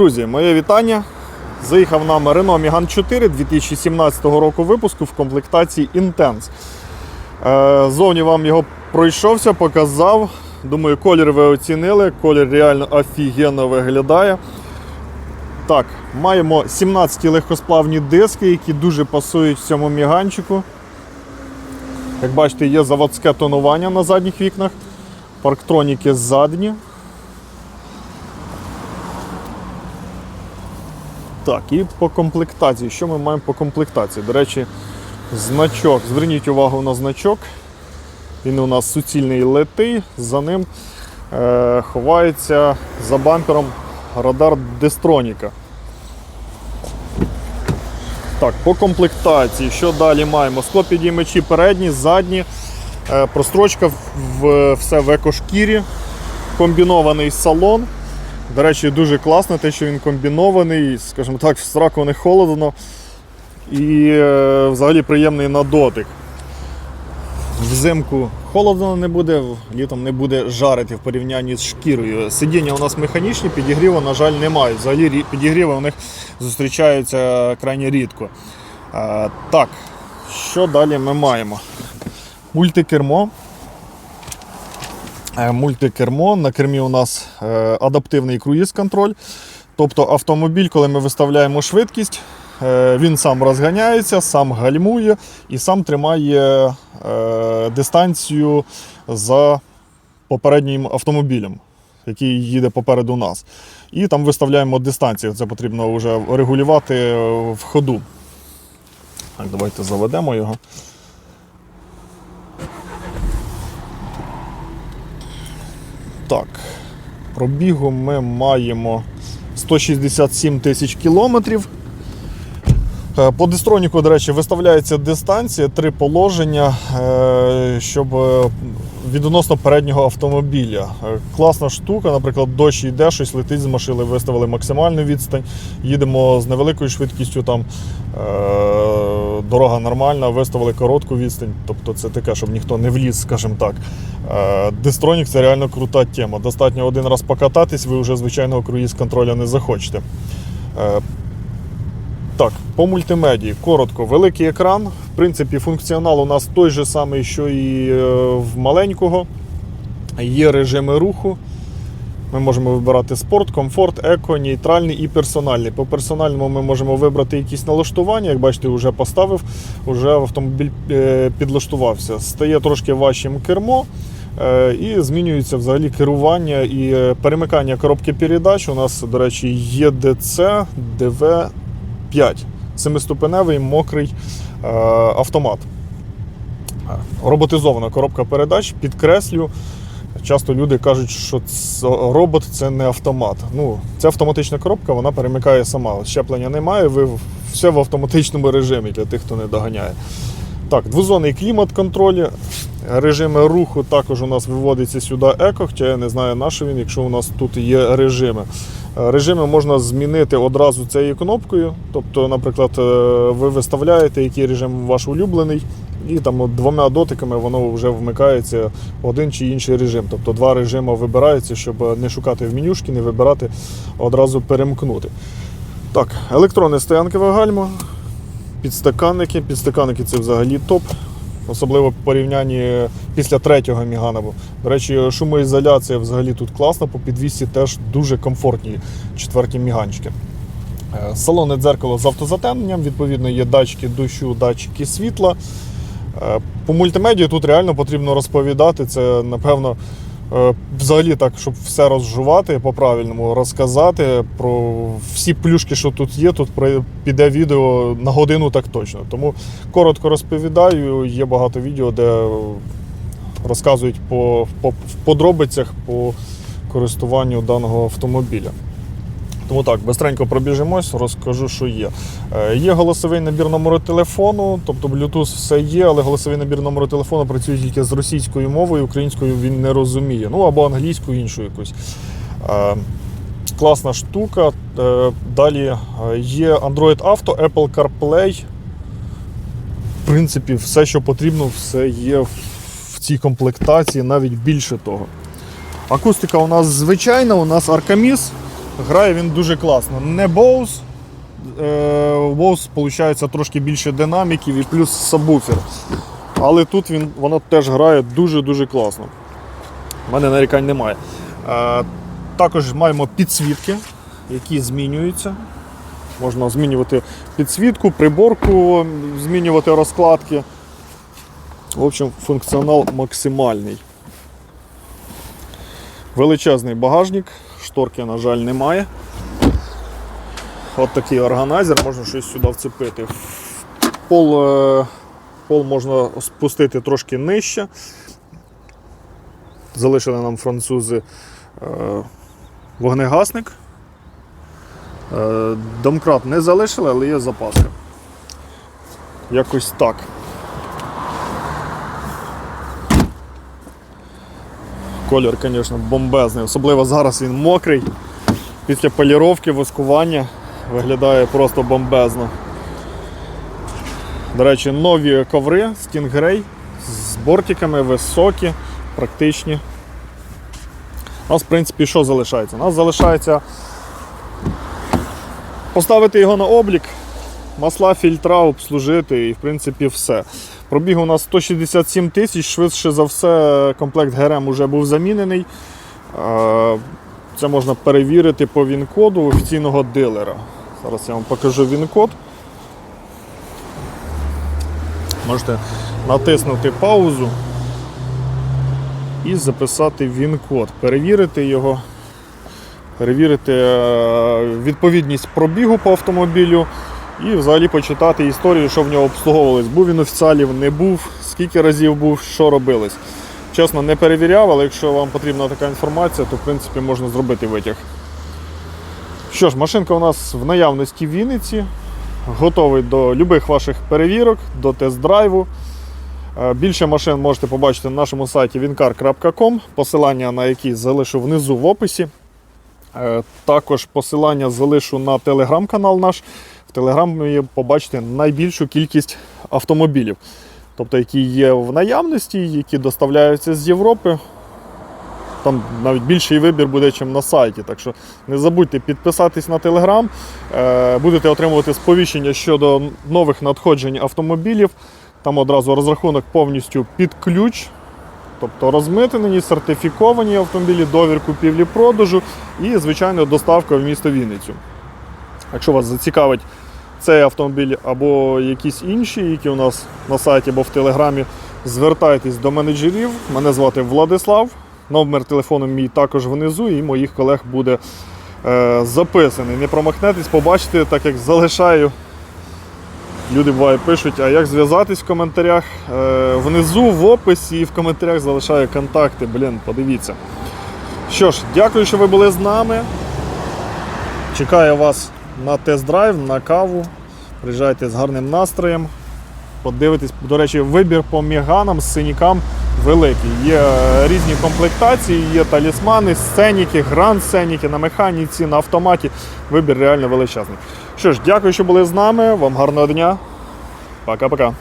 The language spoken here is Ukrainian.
Друзі, моє вітання. Заїхав нам Renault Megane 4 2017 року випуску в комплектації Intense. Е, Зовні вам його пройшовся, показав. Думаю, колір ви оцінили. Колір реально офігенно виглядає. Так, маємо 17 легкосплавні диски, які дуже пасують цьому міганчику. Як бачите, є заводське тонування на задніх вікнах, парктроніки задні. Так, і по комплектації. Що ми маємо по комплектації? До речі, значок. Зверніть увагу на значок. Він у нас суцільний литий, за ним е, ховається за бампером радар Дестроніка. Так, по комплектації, що далі маємо? Склопідіймачі передні, задні, е, прострочка в, в- все в екошкірі, комбінований салон. До речі, дуже класно, те, що він комбінований, скажімо так, в сраку не холодно і е, взагалі приємний на дотик. Взимку холодно не буде, літом не буде жарити в порівнянні з шкірою. Сидіння у нас механічні, підігріву, на жаль, немає. Взагалі рі- підігріви у них зустрічаються крайне рідко. Е, так, що далі ми маємо? Мультикермо. Е, Мультикермо. На кермі у нас е, адаптивний круїз-контроль. Тобто автомобіль, коли ми виставляємо швидкість, е, він сам розганяється, сам гальмує і сам тримає дистанцію за попереднім автомобілем, який їде попереду нас. І там виставляємо дистанцію. Це потрібно вже регулювати в ходу. Так, давайте заведемо його. Так, пробігу ми маємо 167 тисяч кілометрів. Е, По дистроніку, до речі, виставляється дистанція, три положення, е, щоб е, відносно переднього автомобіля. Класна штука, наприклад, дощ йде, щось летить з машини, виставили максимальну відстань, їдемо з невеликою швидкістю, там дорога нормальна, виставили коротку відстань. Тобто це таке, щоб ніхто не вліз, скажімо так. Е, Дистронік це реально крута тема. Достатньо один раз покататись, ви вже звичайного круїз контроля не захочете. Е, так, по мультимедії. Коротко, великий екран. В принципі, функціонал у нас той же самий, що і е, в маленького. Є режими руху. Ми можемо вибирати спорт, комфорт, еко, нейтральний і персональний. По персональному ми можемо вибрати якісь налаштування. Як бачите, вже поставив, вже автомобіль е, підлаштувався. Стає трошки важчим кермо. е, І змінюється взагалі керування і е, перемикання коробки передач. У нас, до речі, ЄДЦ ДВ 5. Семиступеневий мокрий автомат. Роботизована коробка передач, підкреслю. Часто люди кажуть, що робот це не автомат. Ну, це автоматична коробка, вона перемикає сама. Щеплення немає, ви все в автоматичному режимі для тих, хто не доганяє. Так, двозонний клімат-контроль, режими руху також у нас виводиться сюди еко, хоча я не знаю, на що він, якщо у нас тут є режими. Е, Режими можна змінити одразу цією кнопкою. Тобто, наприклад, е, ви виставляєте, який режим ваш улюблений, і там двома дотиками воно вже вмикається один чи інший режим. Тобто два режими вибираються, щоб не шукати в менюшки, не вибирати, а одразу перемкнути. Так, електронне стоянкове гальмо, підстаканники. Підстаканники це взагалі топ. Особливо в порівнянні після третього Мігана. До речі, шумоізоляція взагалі тут класна, по підвісі теж дуже комфортні четверті міганчики. Е, Салонне дзеркало з автозатемненням, відповідно, є датчики дощу, датчики світла. Е, По мультимедії тут реально потрібно розповідати. Це, напевно, е, взагалі так, щоб все розжувати по-правильному, розказати про всі плюшки, що тут є. Тут піде відео на годину так точно. Тому коротко розповідаю. Є багато відео, де розказують по, по в подробицях по користуванню даного автомобіля. Тому так, бистренько пробіжимось, розкажу, що є. Е, Є голосовий набір номеру телефону, тобто Bluetooth все є, але голосовий набір номеру телефону працює тільки з російською мовою, українською він не розуміє. Ну або англійською іншу якусь. Е, Класна штука. Е, Далі є Android Auto, Apple CarPlay. В принципі, все, що потрібно, все є в цій комплектації, навіть більше того. Акустика у нас звичайна, у нас Arcamis. Грає він дуже класно. Не Bose. Е, Bose виходить трошки більше динаміків і плюс сабвуфер. Але тут він, воно теж грає дуже-дуже класно. У мене нарікань немає. Е, Також маємо підсвітки, які змінюються. Можна змінювати підсвітку, приборку, змінювати розкладки. В общем, функціонал максимальний. Величезний багажник, шторки, на жаль, немає. От такий органайзер, можна щось сюди вцепити. Пол, е, пол можна спустити трошки нижче. Залишили нам французи е, вогнегасник. Е, Домкрат не залишили, але є запаска. Якось так. Колір, звісно, бомбезний. Особливо зараз він мокрий. Після поліровки, воскування виглядає просто бомбезно. До речі, нові коври Stingray з бортиками високі, практичні. У нас, в принципі, що залишається? У нас залишається поставити його на облік, масла, фільтра, обслужити і, в принципі, все. Пробіг у нас 167 тисяч, швидше за все, комплект ГРМ вже був замінений. Е, Це можна перевірити по він-коду офіційного дилера. Зараз я вам покажу він-код. Можете натиснути паузу і записати він-код, перевірити його, перевірити е, відповідність пробігу по автомобілю і взагалі почитати історію, що в нього обслуговувалось. Був він офіціалів, не був, скільки разів був, що робилось. Чесно, не перевіряв, але якщо вам потрібна така інформація, то в принципі можна зробити витяг. Що ж, машинка у нас в наявності в Вінниці. Готовий до любих ваших перевірок, до тест-драйву. Е, Більше машин можете побачити на нашому сайті wincar.com, посилання на який залишу внизу в описі. Е, Також посилання залишу на телеграм-канал наш. В телеграмі побачите найбільшу кількість автомобілів, тобто які є в наявності, які доставляються з Європи. Там навіть більший вибір буде, ніж на сайті. Так що не забудьте підписатись на телеграм, будете отримувати сповіщення щодо нових надходжень автомобілів. Там одразу розрахунок повністю під ключ. Тобто розмитнені, сертифіковані автомобілі, довір купівлі-продажу і, звичайно, доставка в місто Вінницю. Якщо вас зацікавить цей автомобіль або якісь інші, які у нас на сайті або в телеграмі, звертайтесь до менеджерів. Мене звати Владислав. Номер телефону мій також внизу, і моїх колег буде е, записаний. Не промахнетесь, побачите, так як залишаю. Люди буває пишуть, а як зв'язатись в коментарях. Е, внизу в описі і в коментарях залишаю контакти. Блін, подивіться. Що ж, дякую, що ви були з нами. Чекаю вас на тест-драйв, на каву. Приїжджайте з гарним настроєм. Подивитесь, до речі, вибір по міганам, синікам великий. Є е, різні комплектації, є талісмани, сценіки, гранд сценіки на механіці, на автоматі. Вибір реально величезний. Що ж, дякую, що були з нами. Вам гарного дня. Пока-пока.